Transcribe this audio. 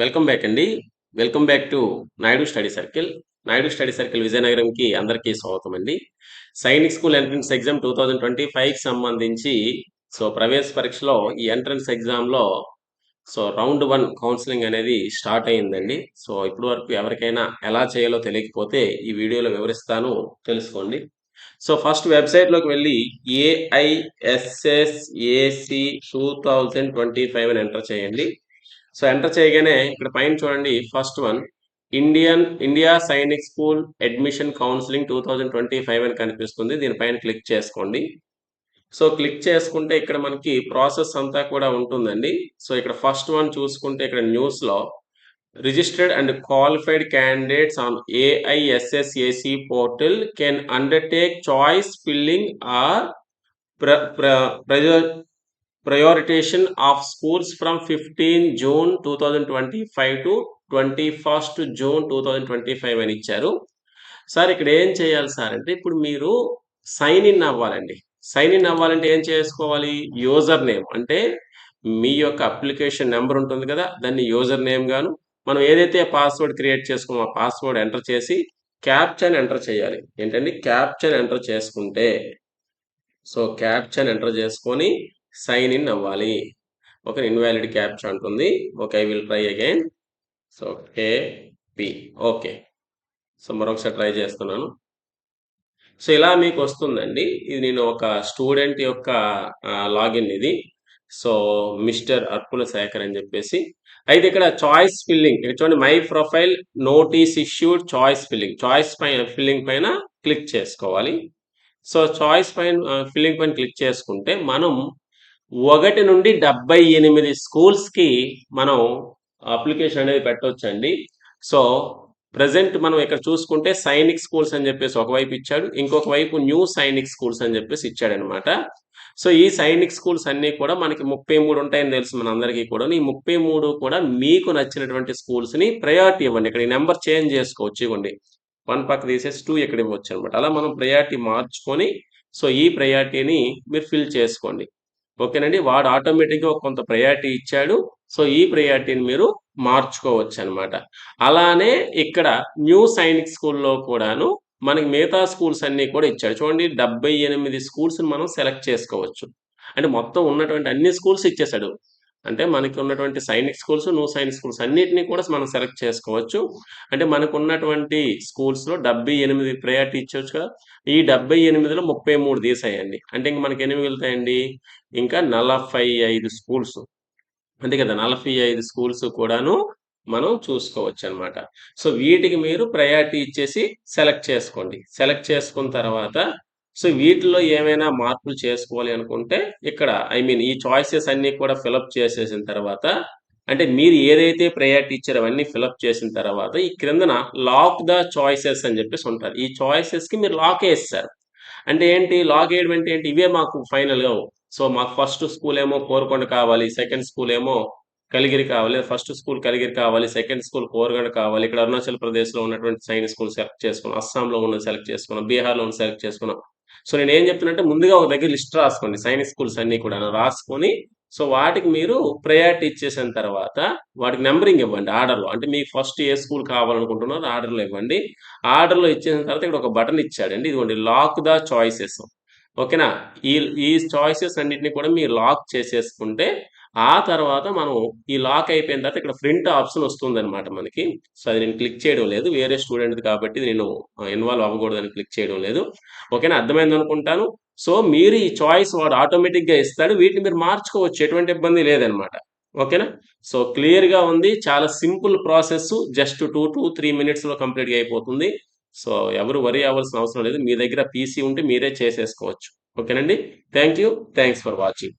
Welcome back అండి. Welcome back to Naidu study circle. Naidu study circle విజయనగరంకి అందరికీ స్వాగతం అండి. Sainik school entrance exam two thousand twenty ఫైవ్కి సంబంధించి సో ప్రవేశ పరీక్షలో ఈ ఎంట్రన్స్ ఎగ్జామ్లో సో రౌండ్ వన్ కౌన్సిలింగ్ అనేది స్టార్ట్ అయ్యిందండి. సో ఇప్పటి వరకు ఎవరికైనా ఎలా చేయాలో తెలియకపోతే ఈ వీడియోలో వివరిస్తాను తెలుసుకోండి. సో ఫస్ట్ వెబ్సైట్లోకి వెళ్ళి AISSEE two thousand twenty five అని ఎంటర్ చేయండి. సో ఎంటర్ చేయగానే ఇక్కడ పైన చూడండి first one Indian India Sainik school admission counselling two thousand twenty five అని కనిపిస్తుంది. దీనిపైన క్లిక్ చేసుకోండి. సో క్లిక్ చేసుకుంటే ఇక్కడ మనకి ప్రాసెస్ అంతా కూడా ఉంటుందండి. సో ఇక్కడ ఫస్ట్ వన్ చూసుకుంటే ఇక్కడ న్యూస్లో registered and qualified candidates on AISSEE portal can undertake choice filling or prioritization of schools from fifteen June two thousand twenty five to twenty first June two thousand twenty five అని ఇచ్చారు. Sir ఇక్కడ ఏం చేయాలి sir అంటే ఇప్పుడు మీరు sign in అవ్వాలండి. Sign in అవ్వాలంటే ఏం చేసుకోవాలి? యూజర్ నేమ్ అంటే మీ యొక్క అప్లికేషన్ నెంబర్ ఉంటుంది కదా దాన్ని యూజర్ నేమ్ గాను మనం ఏదైతే పాస్వర్డ్ క్రియేట్ చేసుకున్నామో ఆ పాస్వర్డ్ ఎంటర్ చేసి క్యాప్చన్ ఎంటర్ చేయాలి. ఏంటండి? క్యాప్చన్ ఎంటర్ చేసుకుంటే. సో క్యాప్చన్ ఎంటర్ చేసుకొని సైన్ ఇన్ అవ్వాలి. ఒక ఇన్వాలిడ్ క్యాప్చర్ అంటుంది okay I will try again so P okay so మరొకసారి ట్రై చేస్తున్నాను. సో ఇలా మీకు వస్తుందండి. ఇది నేను ఒక స్టూడెంట్ యొక్క లాగిన్ ఇది. సో మిస్టర్ అర్పుల శేఖర్ అని చెప్పేసి. అయితే ఇక్కడ చాయిస్ ఫిల్లింగ్ ఇక్కడ చూడండి my profile notice issued choice filling choice పైన ఫిల్లింగ్ పైన క్లిక్ చేసుకోవాలి. సో చాయిస్ పైన ఫిల్లింగ్ పైన క్లిక్ చేసుకుంటే మనం ఒకటి నుండి డెబ్బై ఎనిమిది స్కూల్స్కి మనం అప్లికేషన్ అనేది పెట్టవచ్చండి సో ప్రజెంట్ మనం ఇక్కడ చూసుకుంటే సైనిక్ స్కూల్స్ అని చెప్పేసి ఒకవైపు ఇచ్చాడు. ఇంకొక వైపు న్యూ సైనిక్ స్కూల్స్ అని చెప్పేసి ఇచ్చాడనమాట. సో ఈ సైనిక్ స్కూల్స్ అన్నీ కూడా మనకి ముప్పై మూడు ఉంటాయని తెలుసు మన అందరికీ కూడా ఈ ముప్పై మూడు కూడా మీకు నచ్చినటువంటి స్కూల్స్ని ప్రయారిటీ ఇవ్వండి. ఇక్కడ ఈ నెంబర్ చేంజ్ చేసుకోవచ్చు ఇవ్వండి. వన్ పక్క తీసేసి టూ ఇక్కడ ఇవ్వచ్చు అనమాట అలా మనం ప్రయారిటీ మార్చుకొని సో ఈ ప్రయారిటీని మీరు ఫిల్ చేసుకోండి. ఓకేనండి? వాడు ఆటోమేటిక్గా కొంత ప్రయారిటీ ఇచ్చాడు. సో ఈ ప్రయారిటీని మీరు మార్చుకోవచ్చు అనమాట అలానే ఇక్కడ న్యూ సైనిక్ స్కూల్లో కూడాను మనకి మిగతా స్కూల్స్ అన్నీ కూడా ఇచ్చాడు. చూడండి డెబ్బై ఎనిమిది స్కూల్స్ని మనం సెలెక్ట్ చేసుకోవచ్చు. అంటే మొత్తం ఉన్నటువంటి అన్ని స్కూల్స్ ఇచ్చేసాడు. అంటే మనకి ఉన్నటువంటి Sainik schools no Sainik schools అన్నిటినీ కూడా మనం సెలెక్ట్ చేసుకోవచ్చు. అంటే మనకు ఉన్నటువంటి స్కూల్స్లో డెబ్బై ఎనిమిది ప్రయారిటీ ఇచ్చవచ్చు కదా. ఈ డెబ్బై ఎనిమిదిలో ముప్పై మూడు తీసాయండి. అంటే ఇంక మనకి ఎన్ని మిగులుతాయండి? ఇంకా నలభై ఐదు స్కూల్స్. అంతే కదా. నలభై ఐదు స్కూల్స్ కూడాను మనం చూసుకోవచ్చు అనమాట సో వీటికి మీరు ప్రయారిటీ ఇచ్చేసి సెలెక్ట్ చేసుకోండి. సెలెక్ట్ చేసుకున్న తర్వాత సో వీటిలో ఏమైనా మార్పులు చేసుకోవాలి అనుకుంటే ఇక్కడ ఐ మీన్ ఈ చాయిసెస్ అన్ని కూడా ఫిలప్ చేసేసిన తర్వాత అంటే మీరు ఏదైతే ప్రయారిటీ ఇచ్చారో అవన్నీ ఫిలప్ చేసిన తర్వాత ఈ క్రిందన లాక్ ద చాయిసెస్ అని చెప్పేసి ఉంటారు. ఈ చాయిసెస్కి మీరు లాక్ వేస్తారు అంటే ఏంటి? లాక్ వేయడం అంటే ఏంటి? ఇవే మాకు ఫైనల్గా సో మాకు ఫస్ట్ స్కూల్ ఏమో కోరుకొండ కావాలి సెకండ్ స్కూల్ ఏమో కలిగిరి కావాలి ఫస్ట్ స్కూల్ కలిగిరి కావాలి సెకండ్ స్కూల్ కోరగడ కావాలి ఇక్కడ అరుణాచల్ ప్రదేశ్లో ఉన్నటువంటి సైన్స్ స్కూల్ సెలెక్ట్ చేసుకున్నాం అస్సాంలో ఉన్న సెలెక్ట్ చేసుకున్నాం బీహార్లో ఉన్న సెలెక్ట్ చేసుకున్నాం. సో నేను ఏం చెప్తున్నట్టే ముందుగా ఒక దగ్గర లిస్ట్ రాసుకోండి సైనిక్ స్కూల్స్ అన్ని కూడా రాసుకొని సో వాటికి మీరు ప్రయారిటీ ఇచ్చేసిన తర్వాత వాటికి నెంబరింగ్ ఇవ్వండి ఆర్డర్లో. అంటే మీకు ఫస్ట్ ఏ స్కూల్ కావాలనుకుంటున్నారో ఆర్డర్లో ఇవ్వండి. ఆర్డర్లో ఇచ్చేసిన తర్వాత ఇక్కడ ఒక బటన్ ఇచ్చాడండి ఇదిగోండి లాక్ ద చాయిసెస్. ఓకేనా? ఈ ఈ చాయిసెస్ అన్నింటినీ కూడా మీరు లాక్ చేసేసుకుంటే ఆ తర్వాత మనం ఈ లాక్ అయిపోయిన తర్వాత ఇక్కడ ప్రింట్ ఆప్షన్ వస్తుంది అనమాట మనకి. సో అది నేను క్లిక్ చేయడం లేదు. వేరే స్టూడెంట్ కాబట్టి నేను ఇన్వాల్వ్ అవ్వకూడదని క్లిక్ చేయడం లేదు. ఓకేనా? అర్థమైంది అనుకుంటాను. సో మీరు ఈ చాయిస్ వాడు ఆటోమేటిక్గా ఇస్తాడు. వీటిని మీరు మార్చుకోవచ్చు. ఎటువంటి ఇబ్బంది లేదనమాట ఓకేనా? సో క్లియర్గా ఉంది. చాలా simple process. Just two to three మినిట్స్లో కంప్లీట్గా అయిపోతుంది. సో ఎవరు వరి అవ్వాల్సిన అవసరం లేదు. మీ దగ్గర పీసీ ఉంటే మీరే చేసేసుకోవచ్చు. ఓకేనండి? Thank you. Thanks for watching.